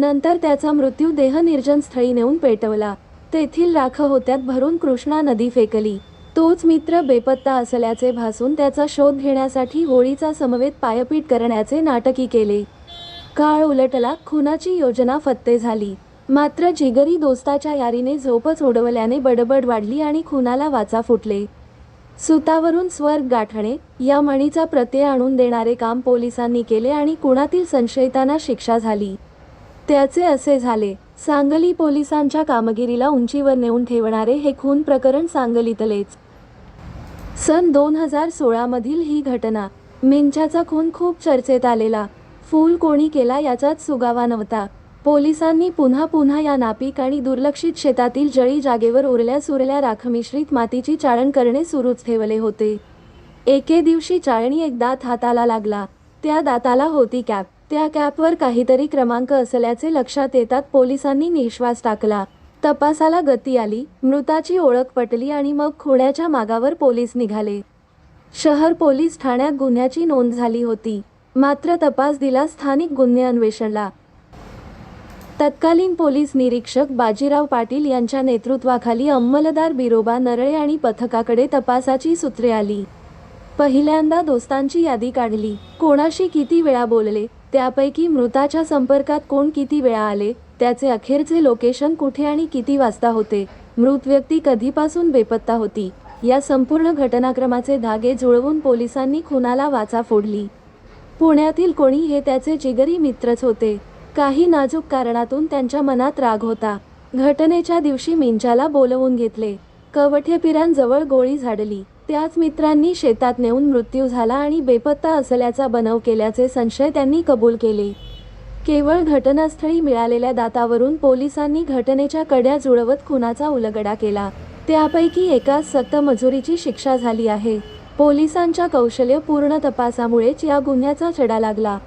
नंतर त्याचा मृत्यू देहनिर्जन स्थळी नेऊन पेटवला. तेथील राख होत्यात भरून कृष्णा नदी फेकली. तोच मित्र बेपत्ता असल्याचे भासून त्याचा शोध घेण्यासाठी होळीचा समवेत पायपीट करण्याचे नाटकी केले. काळ उलटला खुनाची योजना फत्ते झाली. मात्र जिगरी दोस्ताच्या यारीने झोपच उडवल्याने बडबड वाढली आणि खुनाला वाचा फुटले. सुतावरून स्वर्ग गाठणे या म्हणीचा प्रत्यय आणून देणारे काम पोलिसांनी केले आणि कुणातील संशयितांना शिक्षा झाली. त्याचे असे झाले. सांगली पोलिसांच्या कामगिरीला उंचीवर नेऊन ठेवणारे हे खून प्रकरण सांगलीतलेच. सन दोन हजार सोळामधील ही घटना. मिंचाचा खून खूप चर्चेत आलेला. फूल कोणी केला याचाच सुगावा नव्हता. पोलिसांनी पुन्हा पुन्हा या नापीक आणि दुर्लक्षित शेतातील जळी जागेवर उरल्या सुरल्या राखमिश्रित मातीची चाळण करणे सुरूच ठेवले होते. एके दिवशी चाळणी एक दात हाताला लागला. त्या दाताला होती कॅप. त्या कॅपवर काहीतरी क्रमांक असल्याचे लक्षात येतात पोलिसांनी निश्वास टाकला. तपासाला गती आली मृताची ओळख पटली आणि मग खुण्याच्या मागावर पोलीस निघाले. शहर पोलीस ठाण्यात गुन्ह्याची नोंद झाली होती. मात्र तपास दिला स्थानिक गुन्हे अन्वेषणला. तत्कालीन पोलीस निरीक्षक बाजीराव पाटील यांच्या नेतृत्वाखाली अंमलदार बिरोबा नरळे आणि पथकाकडे तपासाची सूत्रे आली. पहिल्यांदा दोस्तांची यादी काढली. कोणाशी किती वेळा बोलले त्यापैकी मृताच्या संपर्कात कोण किती वेळा आले त्याचे अखेरचे लोकेशन कुठे आणि किती वाजता होते मृत व्यक्ती कधीपासून बेपत्ता होती या संपूर्ण घटनाक्रमाचे धागे जुळवून पोलिसांनी खुनाला वाचा फोडली. पुण्यातील कोणी हे त्याचे जिगरी मित्रच होते. काही नाजूक कारणातून त्यांच्या मनात राग होता. घटनेच्या दिवशी मिंचाला बोलवून घेतले. कवठेपिरांजवळ गोळी झाडली. त्याच मित्रांनी शेतात नेऊन मृत्यू झाला आणि बेपत्ता असल्याचा बनव केल्याचे संशय त्यांनी कबूल केले. केवळ घटनास्थळी मिळालेल्या दातावरून पोलिसांनी घटनेच्या कड्या जुळवत खुनाचा उलगडा केला. त्यापैकी एकास सक्त मजुरीची शिक्षा झाली आहे. पोलिसांच्या कौशल्यपूर्ण तपासामुळेच या गुन्ह्याचा छडा लागला.